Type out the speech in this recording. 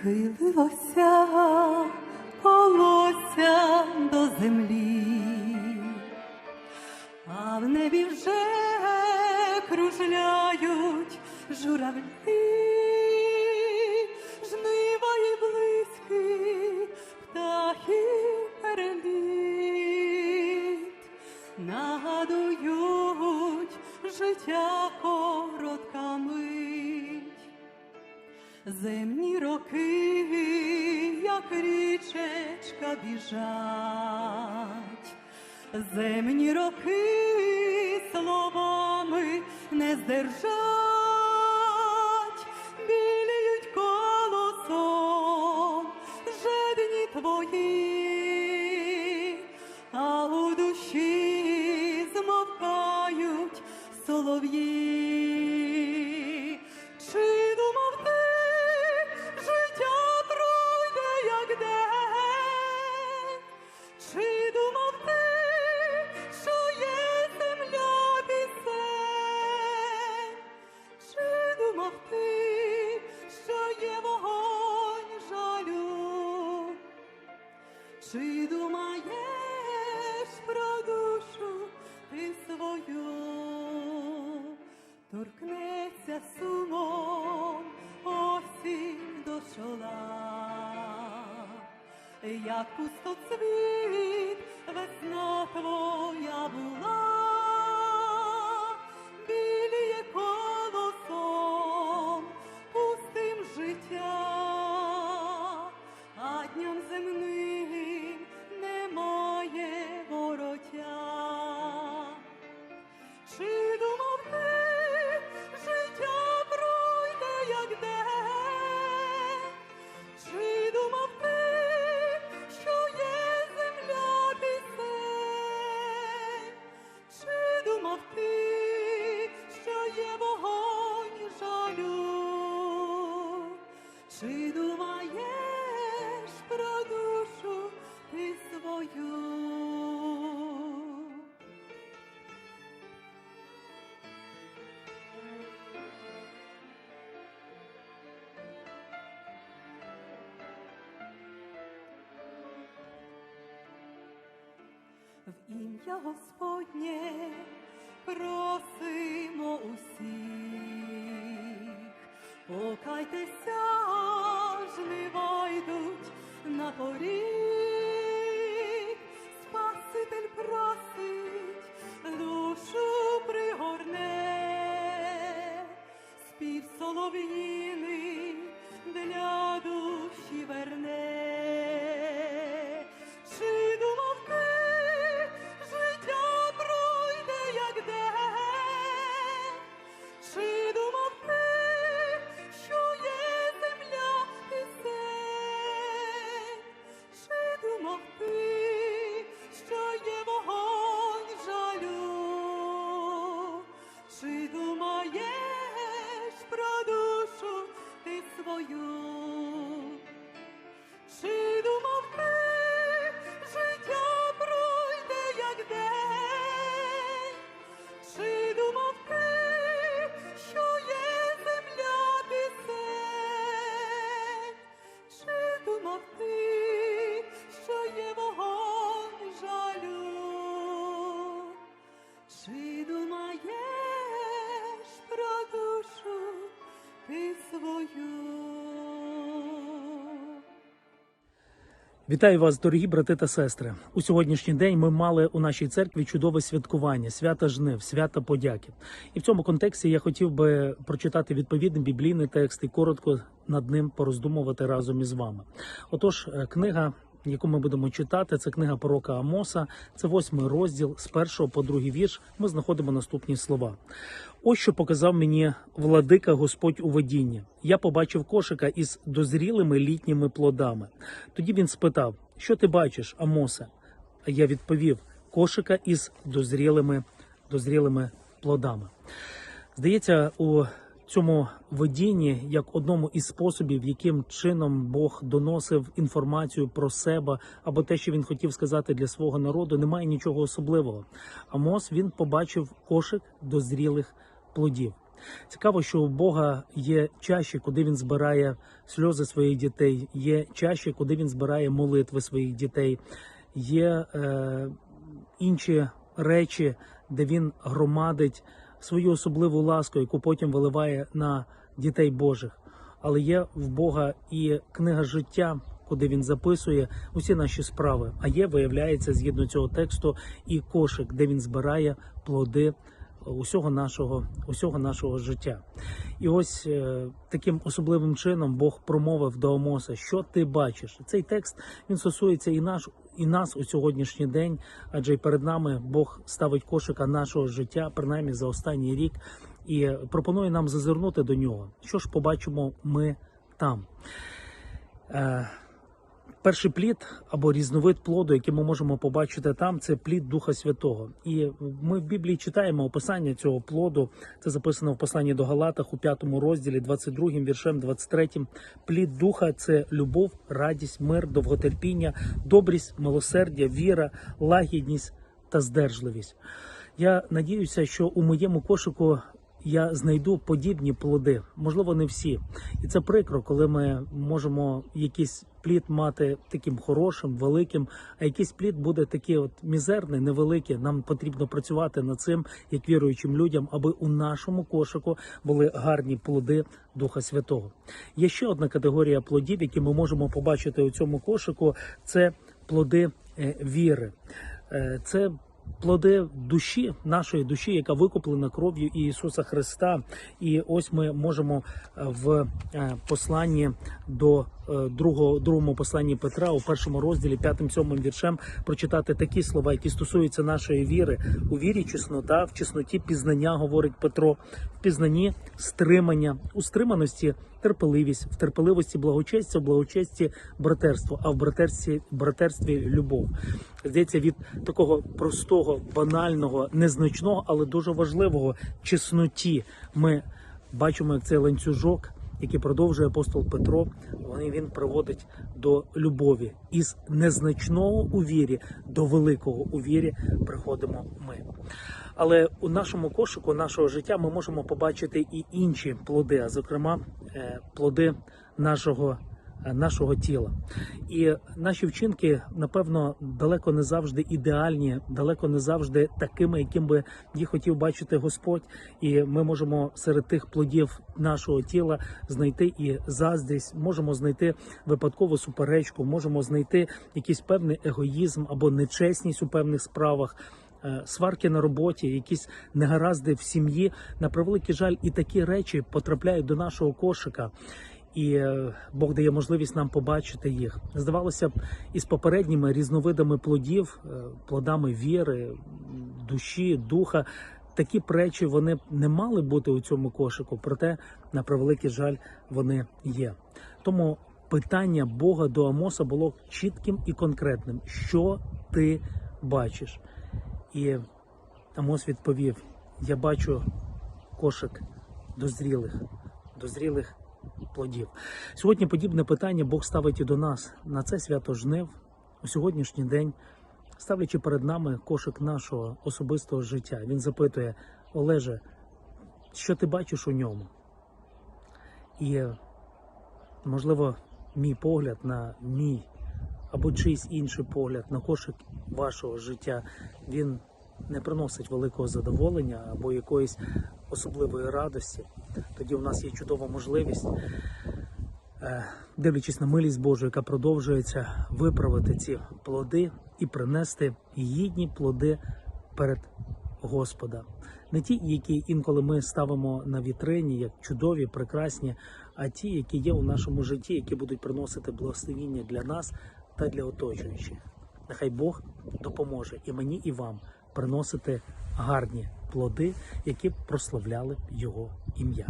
Схилилося колося до землі, а в небі вже кружляють журавлі, жнива і близький птахи переліт, нагадують життя Земні роки, як річечка біжать, земні роки словами не здержать, Чи думаєш про душу ти свою? Торкнеться сумом осінь до чола, як пустоцвіт весна твоя була, Чи думаєш про душу ти свою? В ім'я Господнє просимо усіх, покайтеся, Вітаю вас, дорогі брати та сестри. У сьогоднішній день ми мали у нашій церкві чудове святкування, свята жнив, свята подяки. І в цьому контексті я хотів би прочитати відповідний біблійний текст і коротко над ним пороздумувати разом із вами. Отож, е, книга. Яку ми будемо читати, це книга пророка Амоса, це восьмий розділ з першого по другий вірш. Ми знаходимо наступні слова. Ось що показав мені владика Господь у видінні. Я побачив кошика із дозрілими літніми плодами. Тоді він спитав: Що ти бачиш, Амосе? А я відповів: кошика із дозрілими, дозрілими плодами. Здається, у цьому видінні як одному із способів, яким чином Бог доносив інформацію про себе або те, що він хотів сказати для свого народу, немає нічого особливого. Амос він побачив кошик дозрілих плодів. Цікаво, що у Бога є чаші, куди він збирає сльози своїх дітей, є чаші, куди він збирає молитви своїх дітей, є е, інші речі, де він громадить свою особливу ласку, яку потім виливає на дітей Божих. Але є в Бога і книга життя, куди він записує усі наші справи. А є, виявляється, згідно цього тексту, і кошик, де він збирає плоди усього нашого, усього нашого життя. І ось е, таким особливим чином Бог промовив до Амоса, що ти бачиш. Цей текст він стосується і наш, і нас у сьогоднішній день, адже й перед нами Бог ставить кошика нашого життя, принаймні за останній рік, і пропонує нам зазирнути до нього. Що ж побачимо ми там? Перший плід або різновид плоду, який ми можемо побачити там, це плід Духа Святого. І ми в Біблії читаємо описання цього плоду. Це записано в посланні до Галатах у п'ятому розділі, 22 віршем, 23. Плід Духа це любов, радість, мир, довготерпіння, добрість, милосердя, віра, лагідність та здержливість. Я надіюся, що у моєму кошику я знайду подібні плоди, можливо, не всі. І це прикро, коли ми можемо якийсь плід мати таким хорошим, великим, а якийсь плід буде такий от мізерний, невеликий. Нам потрібно працювати над цим, як віруючим людям, аби у нашому кошику були гарні плоди Духа Святого. Є ще одна категорія плодів, які ми можемо побачити у цьому кошику. Це плоди е, віри. Е, Це плоди душі, нашої душі, яка викуплена кров'ю Ісуса Христа. І ось ми можемо е, в е, посланні до е, другого другому посланні Петра у першому розділі, п'ятим сьомим віршем, прочитати такі слова, які стосуються нашої віри. У вірі чеснота, в чесноті пізнання, говорить Петро, в пізнанні стримання, у стриманості терпеливість, в терпеливості благочестя, в благочесті братерство, а в братерстві, братерстві любов. Здається, від такого простого, банального, незначного, але дуже важливого чесноті ми бачимо, як цей ланцюжок, який продовжує апостол Петро, вони він приводить до любові. Із незначного у вірі до великого у вірі приходимо ми. Але у нашому кошику нашого життя ми можемо побачити і інші плоди, а зокрема е, плоди нашого. Нашого тіла і наші вчинки, напевно, далеко не завжди ідеальні, далеко не завжди такими, яким би їх хотів бачити Господь. І ми можемо серед тих плодів нашого тіла знайти і заздрість, можемо знайти випадкову суперечку, можемо знайти якийсь певний егоїзм або нечесність у певних справах. е, Сварки на роботі, якісь негаразди в сім'ї. На превеликий жаль, і такі речі потрапляють до нашого кошика. І е, Бог дає можливість нам побачити їх. Здавалося б, із попередніми різновидами плодів, е, плодами віри, душі, духа. Такі б речі вони не мали бути у цьому кошику, проте, на превеликий жаль, вони є. Тому питання Бога до Амоса було чітким і конкретним: що ти бачиш? І Амос відповів: Я бачу кошик дозрілих, дозрілих плодів. Сьогодні подібне питання Бог ставить і до нас на це свято жнив у сьогоднішній день, ставлячи перед нами кошик нашого особистого життя. Він запитує: Олеже, що ти бачиш у ньому? І, можливо, мій погляд на мій або чийсь інший погляд на кошик вашого життя, він не приносить великого задоволення або якоїсь особливої радості. Тоді у нас є чудова можливість, е, дивлячись на милість Божу, яка продовжується, виправити ці плоди і принести гідні плоди перед Господа. Не ті, які інколи ми ставимо на вітрині, як чудові, прекрасні, а ті, які є у нашому житті, які будуть приносити благословіння для нас та для оточуючих. Нехай Бог допоможе і мені, і вам приносити гарні плоди, які б прославляли Його ім'я.